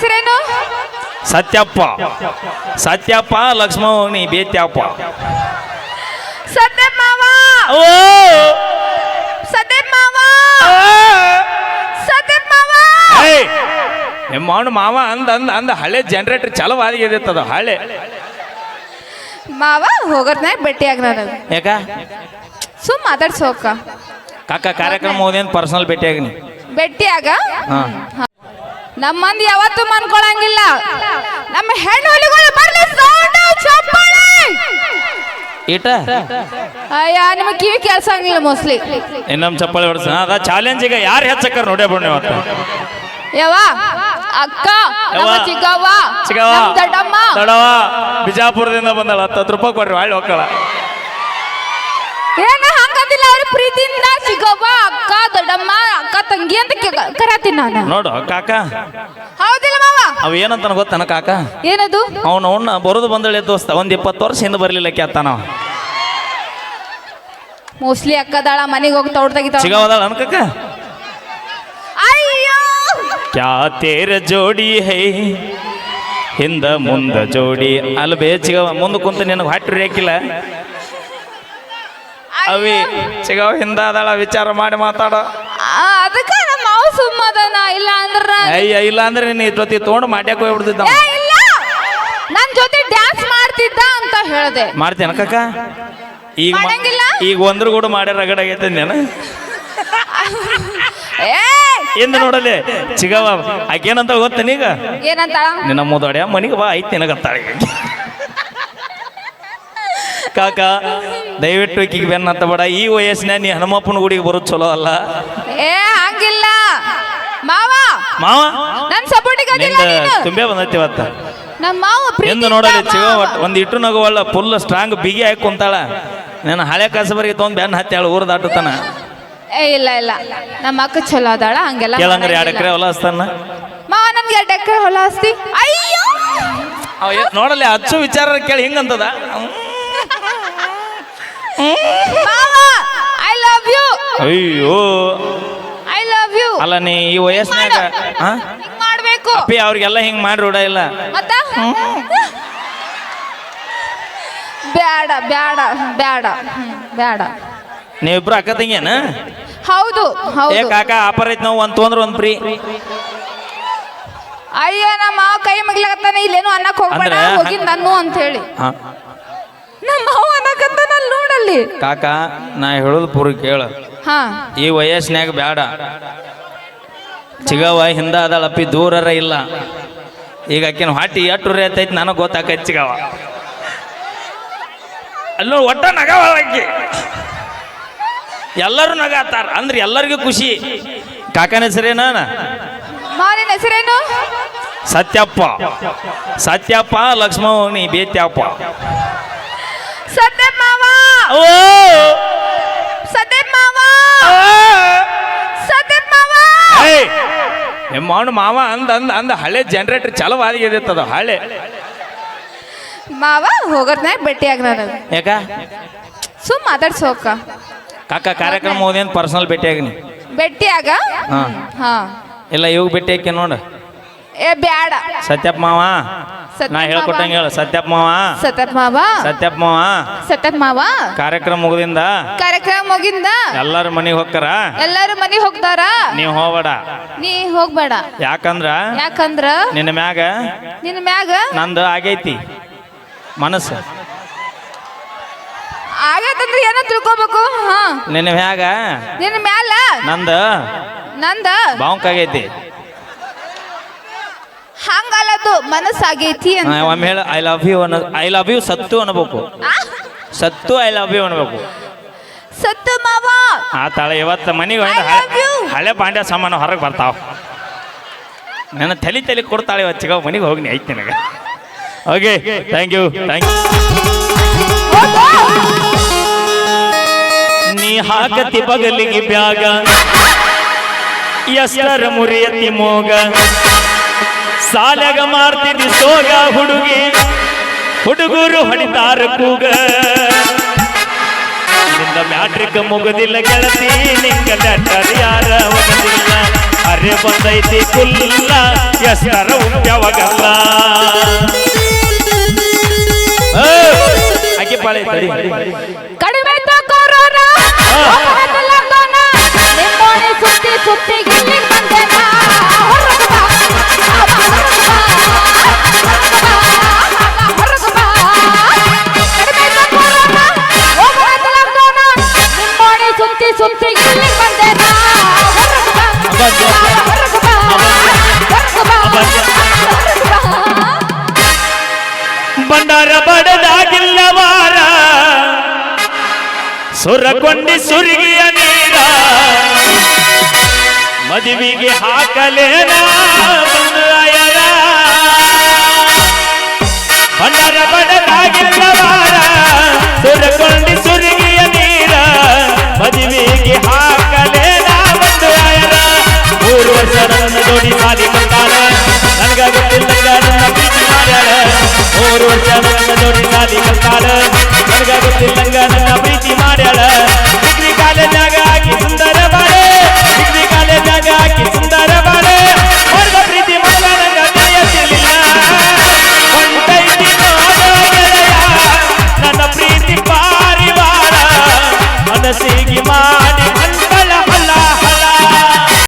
ಹೆಸರೇನು? ಸತ್ಯಪ್ಪ. ಸತ್ಯಪ್ಪ ಲಕ್ಷ್ಮಣಿ ಬೇತ್ಯಪ್ಪ. ಸದ್ಯ ಮಾವ. ಓ! ಮಾವ. ಸದ್ಯ ಮಾವ. ಅಂದ ಅಂದ ಅಂದ ಹಳೆ ಜನರೇಟರ್ ಚಲೋ ಆದಿತ್ತದ ಹಳೆ. ಮಾವ ಹೋಗೋದ್ನಾಗ ಭೇಟಿಯಾಗ ನಾನು. ಯಾಕ? ಸುಮ್ ಮಾತಾಡ್ಸೋಕ ಕಾಕ ಕಾರ್ಯಕ್ರಮ ಹೋದೇನು ಪರ್ಸನಲ್ ಆಗ್ನಿ ಭೇಟಿಯಾಗ? ಹಾ. ನಮ್ಮ ಮಂದಿ ಯಾವತ್ತೂ ಮನ್ಕೊಳಂಗಿಲ್ಲ. ನಮ್ಮ ಹೆಣ್ಣು ಹುಲಿಗಳು ಬರ್ಲಿ sound, ಚಪ್ಪಾಳೆ. ಈಟ ಅಯ್ಯ ನಿಮಗೆ ಕಿವಿ ಕೇಳ್ಸಂಗಿಲ್ಲ ಮೋಸ್ಟ್ಲಿ ಇನ್ನೊಮ್ಮೆ ಚಪ್ಪಾಳೆ ಹೊಡ್ಸ. ಅದ ಚಾಲೆಂಜ್ ಈಗ ಯಾರು ಹೆಚ್ಚಕ್ಕರ್ ನೋಡೇ ಬಿಡ್ ಇವತ್ತು ಯಾವ ಅಕ್ಕ ನಮ್ಮ. ಚಿಕ್ಕವ್ವ ದೊಡ್ಡಮ್ಮ. ಬಿಜಾಪುರದಿಂದ ಬಂದಳ ಹತ್ತು ರೂಪಾಯಿ ಕೊಡ್ರಿ ಒಳ್ಳೆ ಹೋಗ್ಕಳ ಹಂಗಂದಿಲ್ಲ ಅವ್ರ ಪ್ರೀತಿಯಿಂದ ಚಿಕ್ಕವ್ವ ಅಕ್ಕ ದೊಡ್ಡಮ್ಮ ಅಕ್ಕ ತಂಗಿ ಅಂತ ಕೆ- ಕರ್ಯಾತೀನಿ ನಾನು. ನೋಡು ಕಾಕ. ಹೌದಿಲ್ಲ ಮಾವ. ಅವ ಏನಂತಾನ ಗೊತ್ತಾನ ಕಾಕ? ಏನದು? ಅವನು ಅವನ್ನ ಬರೋದು ಬಂದಳೆ ದೋಸ್ತ ಒಂದ್ ಇಪ್ಪತ್ತು ವರ್ಷ ಹಿಂದೆ ಬರ್ಲಿಲ್ಲ ಕ್ಯಾತಾನ ಮೋಸ್ಟ್ಲಿ ಅಕ್ಕದಾಳ ಮನೆಗೆ ಹೋಗಿ ತೋಟ ತೆಗಿತಾಳ. ಚಿಗವದಾಳ ಅನ್ಕಕ್ಕ ಅಯ್ಯೋ! ಕ್ಯಾ ತೇರ ಜೋಡಿ ಹೈ ಹಿಂದ ಮುಂದ ಜೋಡಿ ಅಲ್ಲಿ ಬೇ ಚಿಗವ ಮುಂದೆ ಕುಂತ ನಿನಗೆ ಹೊಟ್ಟೆ ರೇಕಿಲ್ಲ ಅವಿ ಚಿಗವ್ ಹಿಂದಾದಳ ವಿಚಾರ ಮಾಡಿ ಮಾತಾಡ. ಅದಕ್ಕ ನಮ್ಮ ಮಾವ ಸುಮ್ಮದನ ಇಲ್ಲ ಅಂದ್ರ ಅಯ್ಯ ಇಲ್ಲ ಅಂದ್ರೆ ನೀನು ಜೊತೆ ತೊಗೊಂಡು ಮಾಡ್ಯಾಕ ಹೋಗ್ಬಿಡ್ತಿದ್ದ ಏ, ಇಲ್ಲ! ನನ್ ಜೊತೆ ಡ್ಯಾನ್ಸ್ ಮಾಡ್ತಿದ್ದ ಅಂತ ಹೇಳ್ದೆ. ಮಾಡ್ತೇನ ಕಕ್ಕ ಈಗ ಮಾ- ಮಾಡಂಗಿಲ್ಲ? ಈಗ ಒಂದ್ರ ಕೂಡ ಮಾಡ್ಯಾರ ರಗಡ ನೇನ? ಏ! ಎಂದು ನೋಡಲಿ ಚಿಗವ ಆಕೇನಂತ ಗೊತ್ತೇನ ಈಗ? ಏನಂತಾಳ ನಿನ್ನ ಮುದೋಡ್ಯ ಮನಿಗೆ ಬಾ ಐತಿ ನಿನಗತ್ತಾಳೆ ಕಾಕ ದಯವಿಟ್ಟು ಈಕಿಗೆ ಬೆನ್ನ ಬೇಡ ಈ ವಯಸ್ಸಿನ ನೀ ಹನುಮಪ್ಪನ ಗುಡಿಗೆ ಬರೋದು ಚಲೋ ಅಲ್ಲ. ಏ ಹಂಗಿಲ್ಲ. ಮಾವ ಮಾವ ನನ್ ಸಪೋರ್ಟಿಗೆ ನಿಂದ ತುಂಬೆ ಬಂದೈತಿ ಇವತ್ತ. ನಮ್ಮ ಮಾವ ಎಂದು ನೋಡಲಿ ಒಟ್ಟು ಒಂದು ಇಟ್ಟು ನಗುವಲ್ಲ ಫುಲ್ ಸ್ಟ್ರಾಂಗ್ ಬಿಗಿ ಹಾಕಿ ಕುಂತಾಳ. ನನ್ನ ಹಳೆ ಕಸಬರಿಗೆ ತೊಗೊಂಡು ಬೆನ್ನ ಹತ್ತಾಳ ಊರು ದಾಟುತ್ತಾನ. ಏ ಇಲ್ಲ ಇಲ್ಲ. ನಮ್ಮ ಅಕ್ಕ ಚಲೋ ಅದಾಳ ಹಂಗೆಲ್ಲ ಕೇಳಂಗ್ರಿ ಎರಡು ಎಕರೆ ಹೊಲ ಹಸ್ತಾನ ಮಾವ ನಮ್ಗೆ ಎರಡು ಎಕರೆ ಹೊಲ ಹಸ್ತಿ ಅಯ್ಯೋ! ಅವ ನೋಡಲಿ ಅಚ್ಚು ವಿಚಾರ ಕೇಳಿ ಹಿಂಗಂತದ. ಮಾವ ಐ ಲವ್ ಯು ಅಯ್ಯೋ. ಐ ಲವ್ ಯು ಅಲ್ಲ ನೀ ಈ ವಯಸ್ಸಿನಾಗ ಹಾ ಹಿಂಗ್ ಮಾಡ್ಬೇಕು. ಅಪ್ಪಿ ಅವ್ರಿಗೆಲ್ಲ ಹಿಂಗ್ ಮಾಡಿ ರೂಢ ಇಲ್ಲ. ಮತ್ತ? ಬ್ಯಾಡ ಬ್ಯಾಡ ಬ್ಯಾಡ ಬ್ಯಾಡ. ನೀವಿಬ್ರು ಅಕ್ಕ ತಂಗಿಯನ? ಹೌದು ಏ ಹೌದು ಕಾಕ ಆಪರ್ ಐತಿ ನಾವು ಒಂದ್ ತೊಂದ್ರೆ ಒಂದ್ ಫ್ರೀ ಅಯ್ಯೋ ನಮ್ಮ ಮಾವ ಕೈ ಮಗ್ಲಾಕತ್ತಾನ ಇಲ್ಲೇನು ಅನ್ನಕ್ ಹೋಗ್ಬೇಡ ಅಂದ್ರೆ? ಹೋಗಿದ್ ನಾನು ಅಂತ ಹೇಳಿ. ಹಾ. ನಮ್ಮ ಮಾವ ಅಲ್ಲಿ ನೋಡಲ್ಲಿ ಕಾಕ ನಾ ಹೇಳೋದು ಪೂರ್ವ ಕೇಳ. ಹಾ. ಈ ವಯಸ್ಸಿನಾಗ ಬೇಡ ಚಿಗವ ಹಿಂದ ಅದಳಪ್ಪಿ ದೂರರ ಇಲ್ಲ. ಈಗ ಆಕಿನ ಹೊಟ್ಟಿ ಎಷ್ಟು ರೇತೈತಿ ನನಗೆ ಗೊತ್ತಾಕೈತಿ ಚಿಗವ ಅಲ್ಲೂ ಒಟ್ಟ ನಗವ ಆಕಿ. ಎಲ್ಲರೂ ನಗಾತಾರ ಅಂದ್ರೆ ಎಲ್ಲರಿಗೂ ಖುಷಿ. ಕಾಕನ ಹೆಸರೇನ? ಹೆಸರೇನು? ಸತ್ಯಪ್ಪ. ಸತ್ಯಪ್ಪ ಲಕ್ಷ್ಮಣಿ ಬೇತ್ಯಪ್ಪ. ಓ! ಸದೀಪ್ ಮಾವ! ಸದೀಪ್ ಮಾವ! ಮಾವ ಅಂದ ಅಂದ ಅಂದ ಹಳೆ ಜನರೇಟರ್ ಚಲೋ ಅದು ಹಳೆ. ಮಾವ ಹೋಗೋದ್ನಾಗ ಭೇಟಿಯಾಗ ನಾನು. ಯಾಕ? ಸುಮ್ ಮಾತಾಡ್ಸೋಕ ಕಾಕ ಕಾರ್ಯಕ್ರಮ ಹೋದೇನು ಪರ್ಸನಲ್ ಭೇಟಿಯಾಗಿನಿ ಭೇಟಿಯಾಗ ಹಾ. ಹಾ. ಇಲ್ಲ ಇವಾಗ ಭೇಟಿ ಹಾಕಿ ನೋಡು. ಏ ಬ್ಯಾಡ. ಸತ್ಯಪ್ಪ ಮಾವ. ನಾ ಹೇಳ್ಕೊಟ್ಟಂಗೆ ಹೇಳು ಸತ್ಯಪ್ಪ ಮಾವ. ಸತತ್ ಮಾವ. ಸತ್ಯಪ್ಪ ಮಾವ. ಸತತ್ ಮಾವ. ಕಾರ್ಯಕ್ರಮ ಮುಗಿದಿಂದ. ಕಾರ್ಯಕ್ರಮ ಮುಗಿಂದ. ಎಲ್ಲರೂ ಮನೆಗೆ ಹೋಗ್ತಾರ? ಎಲ್ಲಾರು ಮನೆಗೆ ಹೋಗ್ತಾರ? ನೀವು ಹೋಗ್ಬೇಡ. ನೀ ಹೋಗ್ಬೇಡ. ಯಾಕಂದ್ರ? ಯಾಕಂದ್ರ? ನಿನ್ನ ಮ್ಯಾಗ ನಿನ್ ಮ್ಯಾಗ? ನಂದು ಆಗೈತಿ. ಮನಸ್ಸು. ಆಗೈತಂದ್ರ ಏನೋ ತಿಳ್ಕೊಬೇಕು? ಹಾ. ನಿನ್ನ ಮ್ಯಾಗ ನಿನ್ನ ಮ್ಯಾಲ? ನಂದು ನಂದ? ಬಾಂಕಾಗೈತಿ ಹಂಗಲ್ಲದು ಮನಸ್ಸಾಗೈತಿ ಅಂತ. ಒಮ್ಮೆ ಹೇಳ ಐ ಲವ್ ಯು ಅನ್ನೋ ಐ ಲವ್ ಯು ಸತ್ತು ಅನ್ಬೇಕು. ಸತ್ತು ಐ ಲವ್ ಯು ಅನ್ಬೇಕು. ಸತ್ತು ಮಾವ. ಆ ತಾಳ ಇವತ್ತು ಮನೆಗೆ I love you. ಹಳೆ ಪಾಂಡ್ಯ ಸಾಮಾನು ಹೊರಗೆ ಬರ್ತಾವ. ನನ್ನ ತಲೆ ತಲೆ ಕೊಡ್ತಾಳೆ ಇವತ್ತು ಚಿಗವ್ ಮನೆಗೆ ಹೋಗಿ ಐತಿ ನನಗೆ. Okay thank you thank you ಹೋಗು. ನೀ ಹಾಕತಿ ಬಗಲಿಗೆ ಬ್ಯಾಗ ಎಷ್ಟರ ಮುರಿಯತಿ ಮೋಗ. ಸಾಲಾಗ ಮಾಡ್ತಿದ್ದಿ ಸೋಗ ಹುಡುಗಿ. ಹುಡುಗರು ಹೊಡಿತಾರ ಕೂಗ. ನಿಂದ ಮ್ಯಾಟ್ರಿಕ್ ಮುಗುದಿಲ್ಲ ಗೆಳತಿ ನಿಂಗ ಲೆಟರ್ ಯಾರ ಒಗದಿಲ್ಲ. ಅರೆ ಬಂದೈತಿ ಕುಲ್ಲ ಎಷ್ಟರ ಉಪ್ಯವಾಗಲ್ಲ. ಅಕ್ಕಿ ಪಾಳೆ ಬಂಡಾರ ಬಡದಾಗಿಲ್ಲವಾರ. ಸುರಕೊಂಡಿ ಸುರಿಗಿಯ ನೀರ. ಮದುವೆಗೆ ಹಾಕಲೇನ ಬಂಡಾರ ಬಡದಾಗಿಲ್ಲವಾರ. ಮೂರು ವರ್ಷ ನನ್ನ ಜೋಡಿ ಸಾಲಿ ಕಲ್ತಾಳ ನನಗ ಗೊತ್ತಿಲ್ಲಂಗ ನನ್ನ ಪ್ರೀತಿ ಮಾಡ್ಯಾಳ. ಡಿಗ್ರಿ ಕಾಲೇಜಾಗ